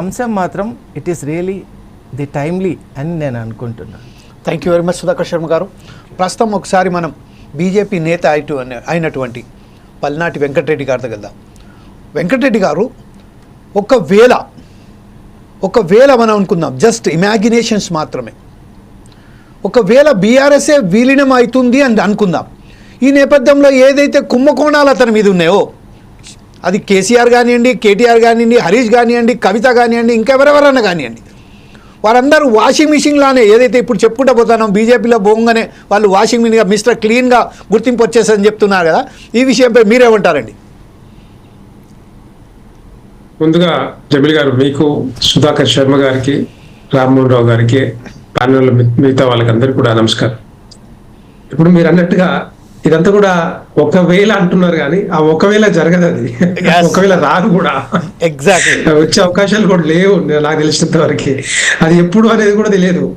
అంశం మాత్రం it is really the timely అని నేను అనుకుంటున్నాను. Thank you very much Sudhakar Sharma గారు. ప్రస్తుతం ఒకసారి మనం బీజేపీ నేత అయిటు అయినటువంటి పల్నాటి వెంకటరెడ్డి గారి దగ్గర వెంకటరెడ్డి గారు ఒకవేళ ఒకవేళ మనం అనుకుందాం జస్ట్ ఇమాజినేషన్స్ మాత్రమే. ఒకవేళ బీఆర్ఎస్ఏ విలీనం అవుతుంది అని అనుకుందాం. ఈ నేపథ్యంలో ఏదైతే కుంభకోణాలు అతని మీద ఉన్నాయో అది కేసీఆర్ కానివ్వండి కేటీఆర్ కానివ్వండి హరీష్ కానివ్వండి కవిత కానివ్వండి ఇంకెవరెవరన్నా కానివ్వండి. వారందరూ వాషింగ్ మిషన్లానే ఏదైతే ఇప్పుడు చెప్పుకుంటూ పోతానో బీజేపీలో పోగానే వాళ్ళు వాషింగ్ మిషన్గా మిస్టర్ క్లీన్గా గుర్తింపు వచ్చేసని చెప్తున్నారు కదా ఈ విషయంపై మీరేమంటారండి? ముందుగా జమీల్ గారు మీకు సుధాకర్ శర్మ గారికి రామ్మోహన్ రావు గారికి ప్యానల్ మిగతా వాళ్ళకి అందరికీ కూడా నమస్కారం. ఇప్పుడు మీరు అన్నట్టుగా ఇదంతా కూడా ఒకవేళ అంటున్నారు కానీ ఆ ఒకవేళ జరగదు అది. ఒకవేళ రాదు కూడా. ఎగ్జాక్ట్లీ వచ్చే అవకాశాలు కూడా లేవు నాకు తెలిసినంత వరకు. అది ఎప్పుడు అనేది కూడా తెలియదు.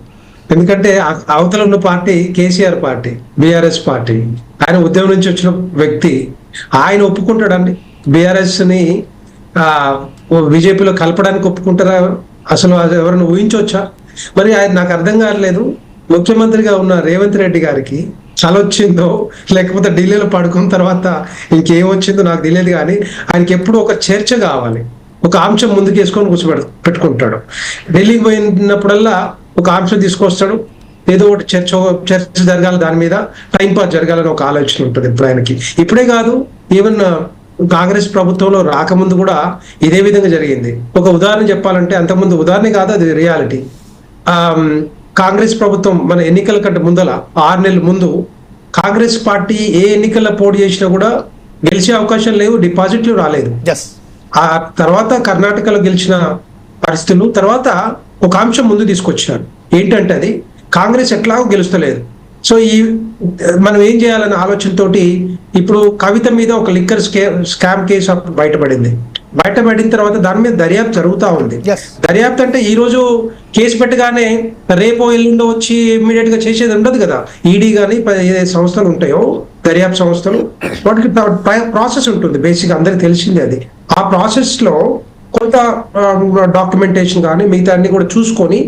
ఎందుకంటే అవతల ఉన్న party KCR party BRS party. ఆయన ఉద్యమం నుంచి వచ్చిన వ్యక్తి. ఆయన ఒప్పుకుంటాడండి. బీఆర్ఎస్ని ఆ బీజేపీలో కలపడానికి ఒప్పుకుంటారా? అసలు అది ఎవరైనా ఊహించవచ్చా? మరి ఆయన నాకు అర్థం కావట్లేదు. ముఖ్యమంత్రిగా ఉన్న రేవంత్ రెడ్డి గారికి చల వచ్చిందో లేకపోతే ఢిల్లీలో పడుకున్న తర్వాత ఇంకేం వచ్చిందో నాకు తెలియదు కానీ ఆయనకి ఎప్పుడు ఒక చర్చ కావాలి. ఒక అంశం ముందుకు వేసుకొని కూర్చోబెడు పెట్టుకుంటాడు. ఢిల్లీకి పోయినప్పుడల్లా ఒక అంశం తీసుకొస్తాడు. ఏదో ఒకటి చర్చ చర్చ జరగాలి దాని మీద టైం పాస్ జరగాలని ఒక ఆలోచన ఉంటుంది ఇప్పుడు ఆయనకి. ఇప్పుడే కాదు ఈవెన్ కాంగ్రెస్ ప్రభుత్వంలో రాకముందు కూడా ఇదే విధంగా జరిగింది. ఒక ఉదాహరణ చెప్పాలంటే అంతకుముందు ఉదాహరణ కాదు అది రియాలిటీ. కాంగ్రెస్ ప్రభుత్వం మన ఎన్నికల కంటే ముందల ఆరు నెలల ముందు కాంగ్రెస్ పార్టీ ఏ ఎన్నికల్లో పోటీ చేసినా కూడా గెలిచే అవకాశం లేవు డిపాజిట్లు రాలేదు. ఆ తర్వాత కర్ణాటకలో గెలిచిన పరిస్థితులు తర్వాత ఒక అంశం ముందు తీసుకొచ్చినారు. ఏంటంటే అది కాంగ్రెస్ ఎట్లాగో గెలుస్తలేదు. సో ఈ మనం ఏం చేయాలనే ఆలోచనతోటి ఇప్పుడు కవిత మీద ఒక లిక్కర్ స్కే స్కామ్ కేసు బయటపడింది. బయటపడిన తర్వాత దాని మీద దర్యాప్తు జరుగుతూ ఉంది. దర్యాప్తు అంటే ఈ రోజు కేసు పెట్టగానే రేపో ఎల్లుండో వచ్చి ఇమ్మీడియట్గా చేసేది ఉండదు కదా. ఈడీ కానీ ఏ సంస్థలు ఉంటాయో దర్యాప్తు సంస్థలు వాటికి ప్రాసెస్ ఉంటుంది. బేసిక్ అందరికి తెలిసిందే అది. ఆ ప్రాసెస్లో కొంత డాక్యుమెంటేషన్ కానీ మిగతా అన్ని కూడా చూసుకొని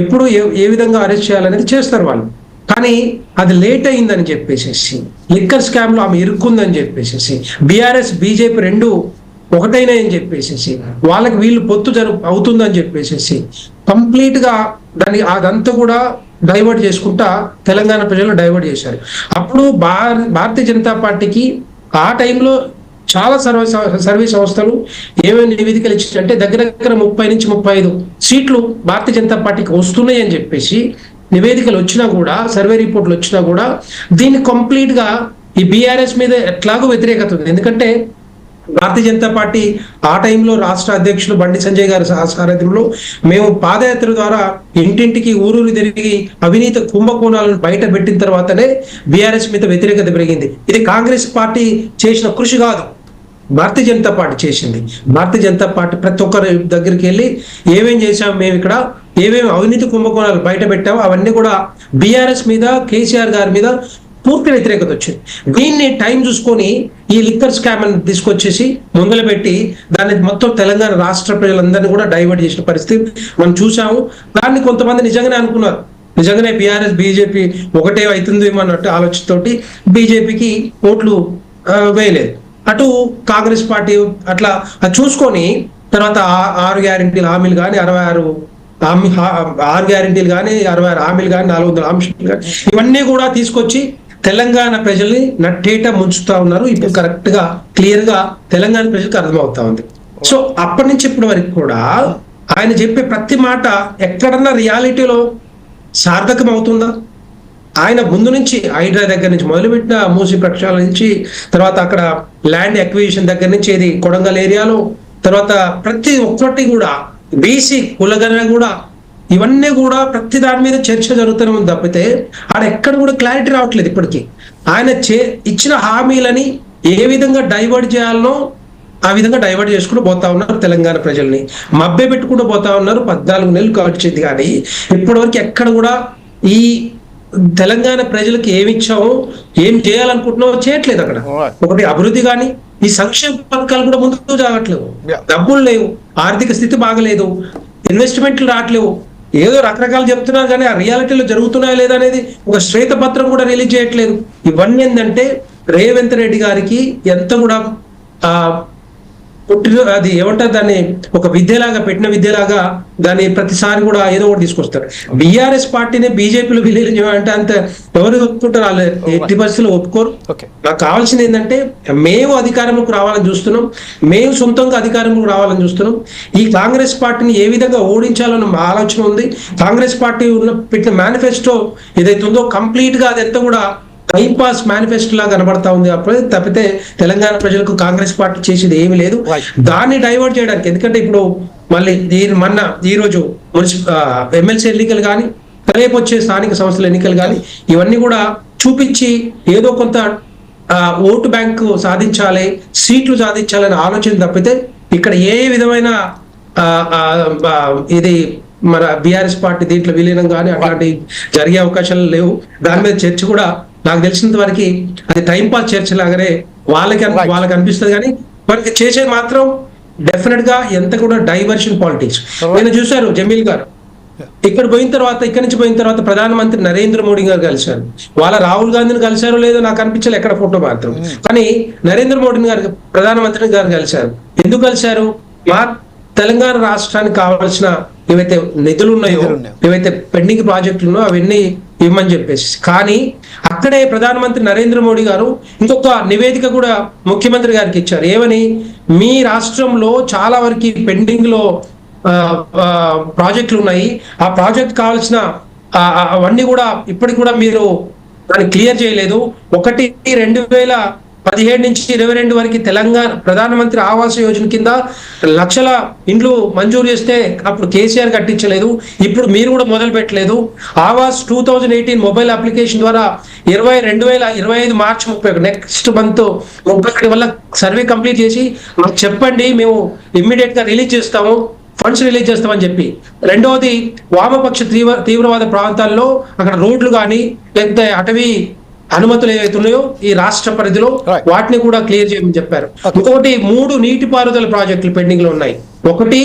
ఎప్పుడు ఏ విధంగా అరెస్ట్ చేయాలనేది చేస్తారు వాళ్ళు. కానీ అది లేట్ అయిందని చెప్పేసి లిక్కర్ స్కామ్లో ఆమె ఇరుక్కుందని చెప్పేసి బీఆర్ఎస్ బీజేపీ రెండు ఒకటైనా అని వాళ్ళకి వీళ్ళు పొత్తు జరు అవుతుందని చెప్పేసేసి కంప్లీట్గా దాన్ని అదంతా కూడా డైవర్ట్ చేసుకుంటా తెలంగాణ ప్రజలు డైవర్ట్ చేశారు. అప్పుడు భార భారతీయ జనతా పార్టీకి ఆ టైంలో చాలా సర్వే సర్వే సంస్థలు ఏమేమి నివేదికలు ఇచ్చాయంటే దగ్గర దగ్గర ముప్పై నుంచి ముప్పై ఐదు సీట్లు భారతీయ జనతా పార్టీకి వస్తున్నాయి అని చెప్పేసి నివేదికలు వచ్చినా కూడా సర్వే రిపోర్ట్లు వచ్చినా కూడా దీన్ని కంప్లీట్గా ఈ బీఆర్ఎస్ మీద ఎట్లాగో వ్యతిరేకత ఉంది. ఎందుకంటే భారతీయ జనతా పార్టీ ఆ టైంలో రాష్ట్ర అధ్యక్షులు బండి సంజయ్ గారి సహ- సారథ్యంలో మేము పాదయాత్ర ద్వారా ఇంటింటికి ఊరూరు తిరిగి అవినీతి కుంభకోణాలను బయట పెట్టిన తర్వాతనే బీఆర్ఎస్ మీద వ్యతిరేకత పెరిగింది. ఇది కాంగ్రెస్ పార్టీ చేసిన కృషి కాదు. భారతీయ జనతా పార్టీ చేసింది. భారతీయ జనతా పార్టీ ప్రతి ఒక్కరి దగ్గరికి వెళ్ళి ఏమేం చేశాము మేము ఇక్కడ ఏమేమి అవినీతి కుంభకోణాలు బయట పెట్టాము అవన్నీ కూడా బీఆర్ఎస్ మీద కేసీఆర్ గారి మీద పూర్తి వ్యతిరేకత వచ్చింది. దీన్ని టైం చూసుకొని ఈ లిక్కర్ స్కామ్ అని తీసుకొచ్చేసి ముందల పెట్టి దాన్ని మొత్తం తెలంగాణ రాష్ట్ర ప్రజలందరినీ కూడా డైవర్ట్ చేసిన పరిస్థితి మనం చూసాము దాన్ని కొంతమంది నిజంగానే అనుకున్నారు. నిజంగానే బీఆర్ఎస్ బీజేపీ ఒకటే అవుతుందేమో అన్నట్టు ఆలోచనతోటి బీజేపీకి ఓట్లు వేయలేదు. అటు కాంగ్రెస్ పార్టీ అట్లా అది చూసుకొని తర్వాత ఆరు గ్యారెంటీలు హామీలు కానీ అరవై ఆరు హామీ ఆరు గ్యారెంటీలు కానీ అరవై ఆరు హామీలు కానీ నాలుగు వందల హామీలు కానీ ఇవన్నీ కూడా తీసుకొచ్చి తెలంగాణ ప్రజల్ని నట్టేట ముంచుతా ఉన్నారు. ఇప్పుడు కరెక్ట్గా క్లియర్గా తెలంగాణ ప్రజలకు అర్థమవుతా ఉంది. సో అప్పటి నుంచి ఇప్పటి వరకు కూడా ఆయన చెప్పే ప్రతి మాట ఎక్కడన్నా రియాలిటీలో సార్థకం అవుతుందా ఆయన ముందు నుంచి హైడ్రా దగ్గర నుంచి మొదలుపెట్టిన మూసి ప్రక్షాళన నుంచి తర్వాత అక్కడ ల్యాండ్ అక్విజిషన్ దగ్గర నుంచి ఇది కొడంగల్ ఏరియాలో తర్వాత ప్రతి ఒక్కటి కూడా బీసీ కులగన కూడా ఇవన్నీ కూడా ప్రతి దాని మీద చర్చ జరుగుతూనే ఉంది తప్పితే ఆడ ఎక్కడ కూడా క్లారిటీ రావట్లేదు ఇప్పటికీ. ఆయన చే ఇచ్చిన హామీలని ఏ విధంగా డైవర్ట్ చేయాలనో ఆ విధంగా డైవర్ట్ చేసుకుంటూ పోతా ఉన్నారు తెలంగాణ ప్రజల్ని. మభ్య పెట్టుకుంటూ పోతా ఉన్నారు పద్నాలుగు నెలలు కావచ్చింది కానీ ఇప్పటివరకు ఎక్కడ కూడా ఈ తెలంగాణ ప్రజలకు ఏమి ఇచ్చామో ఏం చేయాలనుకుంటున్నామో చేయట్లేదు అక్కడ. ఒకటి అభివృద్ధి కానీ ఈ సంక్షేమ పథకాలు కూడా ముందుకు జాగట్లేవు. డబ్బులు లేవు ఆర్థిక స్థితి బాగలేదు ఇన్వెస్ట్మెంట్లు రావట్లేవు. ఏదో రకరకాలు చెప్తున్నారు కానీ ఆ రియాలిటీలో జరుగుతున్నాయా లేదా అనేది ఒక శ్వేతపత్రం కూడా రిలీజ్ చేయట్లేదు. ఇవన్నీ ఏంటంటే రేవంత్ రెడ్డి గారికి ఎంత కూడా ఆ పుట్టిన అది ఏమంటారు దాన్ని? ఒక విద్యలాగా పెట్టిన విద్యలాగా దాన్ని ప్రతిసారి కూడా ఏదో ఒకటి తీసుకొస్తారు. బీఆర్ఎస్ పార్టీని బీజేపీలో విలీనం చేయమంటే అంత ఎవరు ఒప్పుకుంటారు? వాళ్ళు ఎట్టి పరిస్థితుల్లో ఒప్పుకోరు. నాకు కావాల్సింది ఏంటంటే మేము అధికారంలోకి రావాలని చూస్తున్నాం. మేము సొంతంగా అధికారంలోకి రావాలని చూస్తున్నాం. ఈ కాంగ్రెస్ పార్టీని ఏ విధంగా ఓడించాలన్న మా ఆలోచన ఉంది. కాంగ్రెస్ పార్టీ ఉన్న పెట్టిన మేనిఫెస్టో ఏదైతే ఉందో కంప్లీట్గా అదంతా కూడా టైం పాస్ మేనిఫెస్టో లా కనబడతా ఉంది అప్పుడే తప్పితే తెలంగాణ ప్రజలకు కాంగ్రెస్ పార్టీ చేసేది ఏమీ లేదు. దాన్ని డైవర్ట్ చేయడానికి ఎందుకంటే ఇప్పుడు మళ్ళీ దీని మొన్న ఈ రోజు మున్సిపల్ ఎమ్మెల్సీ ఎన్నికలు కానీ రేపు వచ్చే స్థానిక సంస్థల ఎన్నికలు కానీ ఇవన్నీ కూడా చూపించి ఏదో కొంత ఓటు బ్యాంకు సాధించాలి సీట్లు సాధించాలనే ఆలోచన తప్పితే ఇక్కడ ఏ విధమైన ఇది మన బీఆర్ఎస్ పార్టీ దీంట్లో విలీనం కానీ అట్లాంటి జరిగే అవకాశాలు లేవు. దాని మీద చర్చ కూడా నాకు తెలిసినంత వరకు అది టైం పాస్ చర్చ లాగానే వాళ్ళకి. వాళ్ళకి అనిపిస్తుంది కానీ మనకి చేసేది మాత్రం డెఫినెట్గా ఎంత కూడా డైవర్షన్ పాలిటిక్స్ నేను చూశారు జమీల్ గారు. ఇక్కడ పోయిన తర్వాత ఇక్కడ నుంచి పోయిన తర్వాత ప్రధానమంత్రి నరేంద్ర మోడీ గారు కలిశారు. వాళ్ళ రాహుల్ గాంధీని కలిశారో లేదో నాకు అనిపించలే ఎక్కడ ఫోటో మాత్రం. కానీ నరేంద్ర మోడీ గారు ప్రధానమంత్రి గారు కలిశారు. ఎందుకు కలిశారు? మా తెలంగాణ రాష్ట్రానికి కావాల్సిన ఏవైతే నిధులు ఉన్నాయో. ఏవైతే పెండింగ్ ప్రాజెక్టులు ఉన్నాయో అవన్నీ ఇవ్వమని చెప్పేసి. కానీ అక్కడే ప్రధానమంత్రి నరేంద్ర మోడీ గారు ఇంకొక నివేదిక కూడా ముఖ్యమంత్రి గారికి ఇచ్చారు. ఏమని? మీ రాష్ట్రంలో చాలా వరకు పెండింగ్లో ప్రాజెక్టులు ఉన్నాయి. ఆ ప్రాజెక్ట్ కావాల్సిన అవన్నీ కూడా ఇప్పటికి కూడా మీరు దాన్ని క్లియర్ చేయలేదు. ఒకటి రెండు వేల పదిహేడు నుంచి ఇరవై రెండు వరకు తెలంగాణ ప్రధానమంత్రి ఆవాస్ యోజన కింద లక్షల ఇండ్లు మంజూరు చేస్తే అప్పుడు కేసీఆర్ కట్టించలేదు. ఇప్పుడు మీరు కూడా మొదలు పెట్టలేదు. Awas two thousand eighteen mobile application ద్వారా ఇరవై రెండు వేల ఇరవై ఐదు మార్చ్ ముప్పై నెక్స్ట్ మంత్ ముప్పై ఒకటి వల్ల సర్వే కంప్లీట్ చేసి మాకు చెప్పండి మేము ఇమ్మీడియట్గా రిలీజ్ చేస్తాము. ఫండ్స్ రిలీజ్ చేస్తామని చెప్పి. రెండవది వామపక్ష తీవ్ర తీవ్రవాద ప్రాంతాల్లో అక్కడ రోడ్లు కానీ లేకపోతే అటవీ అనుమతులు ఏవైతే ఉన్నాయో ఈ రాష్ట్ర పరిధిలో. వాటిని కూడా క్లియర్ చేయమని చెప్పారు. ఇంకొకటి మూడు నీటిపారుదల ప్రాజెక్టులు పెండింగ్లో ఉన్నాయి. ఒకటి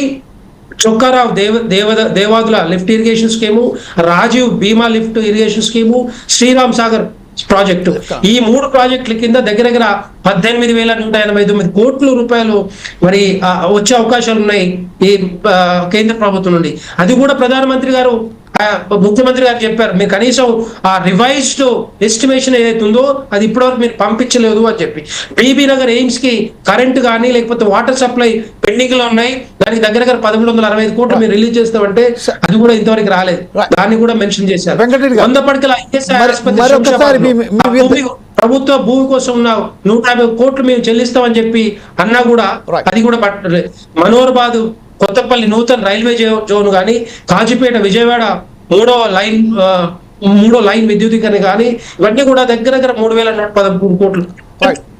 చొక్కారావు దేవ దేవద Devadula lift irrigation scheme Rajiv Bhima lift irrigation scheme Sriram Sagar project. ఈ మూడు ప్రాజెక్టుల కింద దగ్గర దగ్గర పద్దెనిమిది వేల నూట ఎనభై తొమ్మిది కోట్ల రూపాయలు మరి వచ్చే అవకాశాలు ఉన్నాయి ఈ కేంద్ర ప్రభుత్వం నుండి. అది కూడా ప్రధానమంత్రి గారు ముఖ్యమంత్రి గారు చెప్పారు మీరు కనీసం ఆ రివైజ్డ్ ఎస్టిమేషన్ ఏదైతే ఉందో అది ఇప్పటివరకు మీరు పంపించలేదు అని చెప్పి బీబీ నగర్ ఎయిమ్స్కి కరెంట్ కానీ లేకపోతే వాటర్ సప్లై పెండింగ్లో ఉన్నాయి దానికి దగ్గర దగ్గర పదమూడు వందల అరవై ఐదు కోట్లు మీరు రిలీజ్ చేస్తామంటే అది కూడా ఇంతవరకు రాలేదు. దాన్ని కూడా మెన్షన్ చేశారు. వంద పడకల ఆసుపత్రి ప్రభుత్వ భూమి కోసం ఉన్న నూట యాభై కోట్లు మేము చెల్లిస్తామని చెప్పి అన్నా కూడా. అది కూడా పట్టలే మనోహర్బాద్ కొత్తపల్లి నూతన రైల్వే జో- జోన్ కానీ కాజీపేట విజయవాడ మూడో లైన్ మూడో లైన్ విద్యుదీకరణ కానీ ఇవన్నీ కూడా దగ్గర దగ్గర మూడు వేల నూట పదమూడు కోట్లు.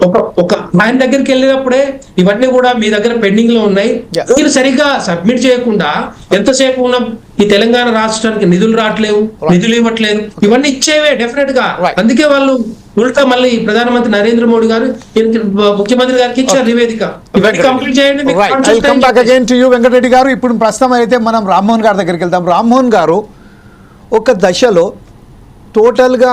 ఒక ఒక ఆయన దగ్గరికి వెళ్ళినప్పుడే ఇవన్నీ కూడా మీ దగ్గర పెండింగ్లో ఉన్నాయి. మీరు సరిగ్గా సబ్మిట్ చేయకుండా ఎంతసేపు ఉన్న ఈ తెలంగాణ రాష్ట్రానికి నిధులు రావట్లేవు నిధులు ఇవ్వట్లేదు ఇవన్నీ ఇచ్చేవే డెఫినెట్గా. అందుకే వాళ్ళు ఉల్టా మళ్ళీ ప్రధానమంత్రి నరేంద్ర మోడీ గారు ముఖ్యమంత్రి గారికి ఇచ్చారు నివేదిక. కంప్లీట్ చేయండి back again to you Venkatreddy గారు. ఇప్పుడు ప్రస్తుతం అయితే మనం రామ్మోహన్ గారి దగ్గరికి వెళ్దాం. రామ్మోహన్ గారు ఒక దశలో టోటల్గా